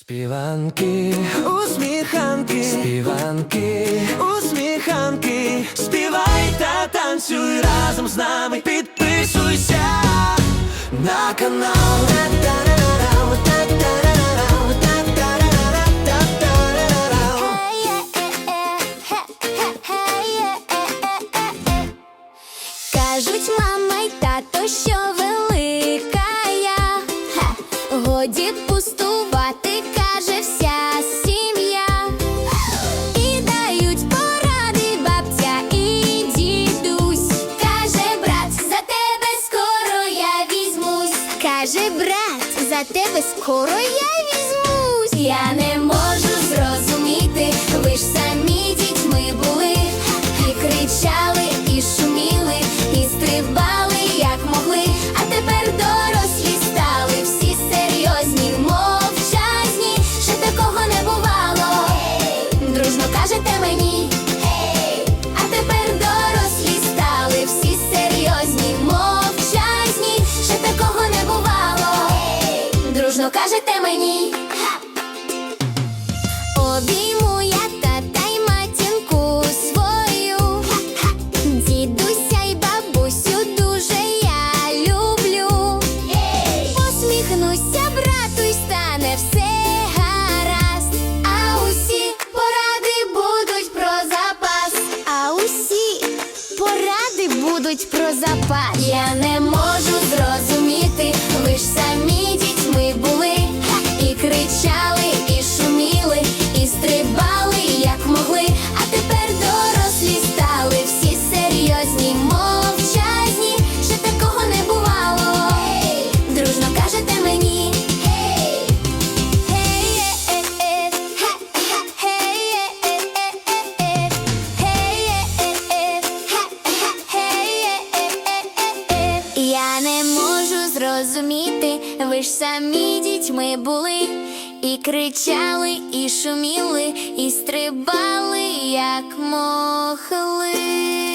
Співанки, усміханки, співанки, усміханки, співай та танцюй разом з нами, підписуйся на канал. Кажуть, мама й тато, що Каже, брат, за тебе скоро я візьмусь. Дружно кажете мені. Обійму я тата й матінку свою, дідуся й бабусю дуже я люблю. Посміхнуся, брату, й стане все гаразд. А усі поради будуть про запас. А усі поради будуть про запас. Я не серйозні, мовчазні, ще такого не бувало. Дружно кажете мені. Я не можу зрозуміти, ви ж самі дітьми були, і кричали, і шуміли, і стрибали, як могли.